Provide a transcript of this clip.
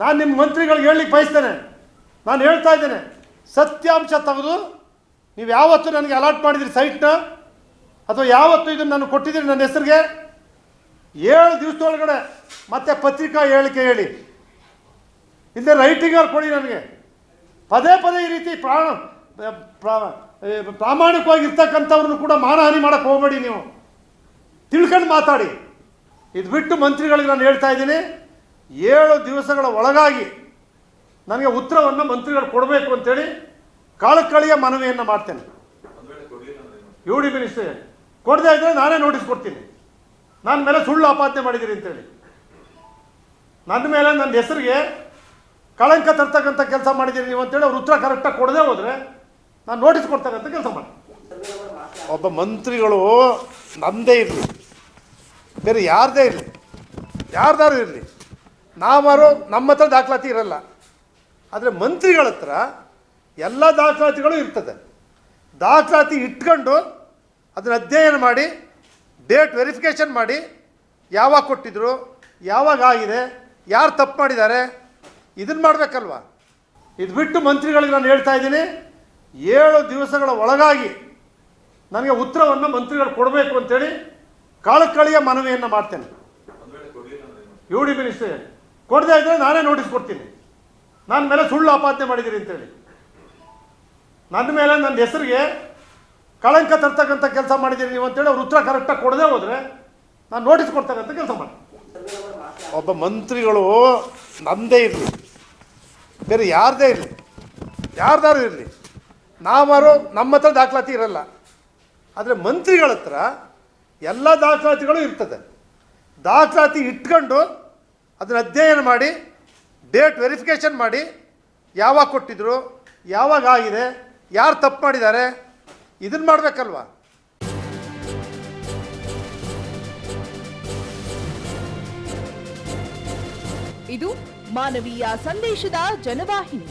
ನಾನು ನಿಮ್ಮ ಮಂತ್ರಿಗಳಿಗೆ ಹೇಳಲಿಕ್ಕೆ ಬಯಸ್ತೇನೆ. ನಾನು ಹೇಳ್ತಾ ಇದ್ದೇನೆ, ಸತ್ಯಾಂಶ ತೆಗೆದು ನೀವು ಯಾವತ್ತು ನನಗೆ ಅಲಾಟ್ ಮಾಡಿದಿರಿ ಸೈಟ್ನ ಅಥವಾ ಯಾವತ್ತು ಇದನ್ನು ನಾನು ಕೊಟ್ಟಿದ್ದೀರಿ ನನ್ನ ಹೆಸರಿಗೆ? ಏಳು ದಿವಸದೊಳಗಡೆ ಮತ್ತೆ ಪತ್ರಿಕಾ ಹೇಳಿಕೆ ಹೇಳಿ. ಇಲ್ಲದೆ ರೈಟಿಂಗಲ್ಲಿ ಕೊಡಿ ನನಗೆ. ಪದೇ ಪದೇ ಈ ರೀತಿ ಪ್ರಾಣ ಪ್ರಾಮಾಣಿಕವಾಗಿರ್ತಕ್ಕಂಥವ್ರನ್ನು ಕೂಡ ಮಾನಹಾನಿ ಮಾಡಕ್ಕೆ ಹೋಗಬೇಡಿ ನೀವು. ತಿಳ್ಕೊಂಡು ಮಾತಾಡಿ. ಇದು ಬಿಟ್ಟು ಮಂತ್ರಿಗಳಿಗೆ ನಾನು ಹೇಳ್ತಾ ಇದ್ದೀನಿ ಏಳು ದಿವಸಗಳ ಒಳಗಾಗಿ ನನಗೆ ಉತ್ತರವನ್ನು ಮಂತ್ರಿಗಳು ಕೊಡಬೇಕು ಅಂತೇಳಿ ಕಾಳಕಳಿಯ ಮನವಿಯನ್ನು ಮಾಡ್ತೇನೆ. ಯು ಡಿ ಮಿನಿಸ್ಟರ್ ಕೊಡದೇ ಇದ್ದರೆ ನಾನೇ ನೋಟಿಸ್ ಕೊಡ್ತೀನಿ. ನನ್ನ ಮೇಲೆ ಸುಳ್ಳು ಆಪಾದನೆ ಮಾಡಿದ್ದೀರಿ ಅಂತೇಳಿ. ನನ್ನ ಮೇಲೆ ನನ್ನ ಹೆಸರಿಗೆ ಕಳಂಕ ತರ್ತಕ್ಕಂಥ ಕೆಲಸ ಮಾಡಿದ್ದೀರಿ ನೀವು ಅಂತೇಳಿ ಅವ್ರು ಉತ್ತರ ಕರೆಕ್ಟಾಗಿ ಕೊಡದೆ ಹೋದರೆ ನಾನು ನೋಟಿಸ್ ಕೊಡ್ತಕ್ಕಂಥ ಕೆಲಸ ಮಾಡಿ. ಒಬ್ಬ ಮಂತ್ರಿಗಳು ನಮ್ಮದೇ ಇರಲಿ. ಬೇರೆ ಯಾರದೇ ಇರಲಿ. ಯಾರ್ದಾರು ಇರಲಿ. ನಾವಾರು ನಮ್ಮ ಹತ್ರ ದಾಖಲಾತಿ ಇರಲ್ಲ. ಆದರೆ ಮಂತ್ರಿಗಳ ಹತ್ರ ಎಲ್ಲ ದಾಖಲಾತಿಗಳು ಇರ್ತದೆ. ದಾಖಲಾತಿ ಇಟ್ಕೊಂಡು ಅದನ್ನು ಅಧ್ಯಯನ ಮಾಡಿ ಡೇಟ್ ವೆರಿಫಿಕೇಷನ್ ಮಾಡಿ ಯಾವಾಗ ಕೊಟ್ಟಿದ್ರು ಯಾವಾಗ ಆಗಿದೆ ಯಾರು ತಪ್ಪು ಮಾಡಿದ್ದಾರೆ ಇದನ್ನು ಮಾಡಬೇಕಲ್ವ? ಇದು ಬಿಟ್ಟು ಮಂತ್ರಿಗಳಿಗೆ ನಾನು ಹೇಳ್ತಾ ಇದ್ದೀನಿ ಏಳು ದಿವಸಗಳ ಒಳಗಾಗಿ ನನಗೆ ಉತ್ತರವನ್ನು ಮಂತ್ರಿಗಳು ಕೊಡಬೇಕು ಅಂತೇಳಿ ಕಾಳಕಳಿಯ ಮನವಿಯನ್ನು ಮಾಡ್ತೇನೆ. ಯು ಡಿ ಮಿನಿಸ್ಟರ್ ಕೊಡದೇ ಇದ್ದರೆ ನಾನೇ ನೋಟಿಸ್ ಕೊಡ್ತೀನಿ. ನನ್ನ ಮೇಲೆ ಸುಳ್ಳು ಆಪಾದನೆ ಮಾಡಿದ್ದೀರಿ ಅಂತೇಳಿ. ನನ್ನ ಮೇಲೆ ನನ್ನ ಹೆಸರಿಗೆ ಕಳಂಕ ತರ್ತಕ್ಕಂಥ ಕೆಲಸ ಮಾಡಿದ್ದೀರಿ ನೀವು ಅಂತೇಳಿ ಅವ್ರು ಉತ್ತರ ಕರೆಕ್ಟಾಗಿ ಕೊಡದೆ ಹೋದರೆ ನಾನು ನೋಟಿಸ್ ಕೊಡ್ತಕ್ಕಂಥ ಕೆಲಸ ಮಾಡಿ. ಒಬ್ಬ ಮಂತ್ರಿಗಳು ನಮ್ಮದೇ ಇರಲಿ. ಬೇರೆ ಯಾರದೇ ಇರಲಿ. ಯಾರ್ದಾರು ಇರಲಿ. ನಾವಾರು ನಮ್ಮ ಹತ್ರ ದಾಖಲಾತಿ ಇರಲ್ಲ. ಆದರೆ ಮಂತ್ರಿಗಳ ಹತ್ರ ಎಲ್ಲ ದಾಖಲಾತಿಗಳು ಇರ್ತದೆ. ದಾಖಲಾತಿ ಇಟ್ಕೊಂಡು ಅದನ್ನು ಅಧ್ಯಯನ ಮಾಡಿ ಡೇಟ್ ವೆರಿಫಿಕೇಷನ್ ಮಾಡಿ, ಯಾವಾಗ ಕೊಟ್ಟಿದ್ರು, ಯಾವಾಗ ಆಗಿದೆ, ಯಾರು ತಪ್ಪು ಮಾಡಿದ್ದಾರೆ ಇದನ್ನು ಮಾಡಬೇಕಲ್ವಾ? ಇದು ಮಾನವೀಯ ಸಂದೇಶದ ಜನವಾಹಿನಿ.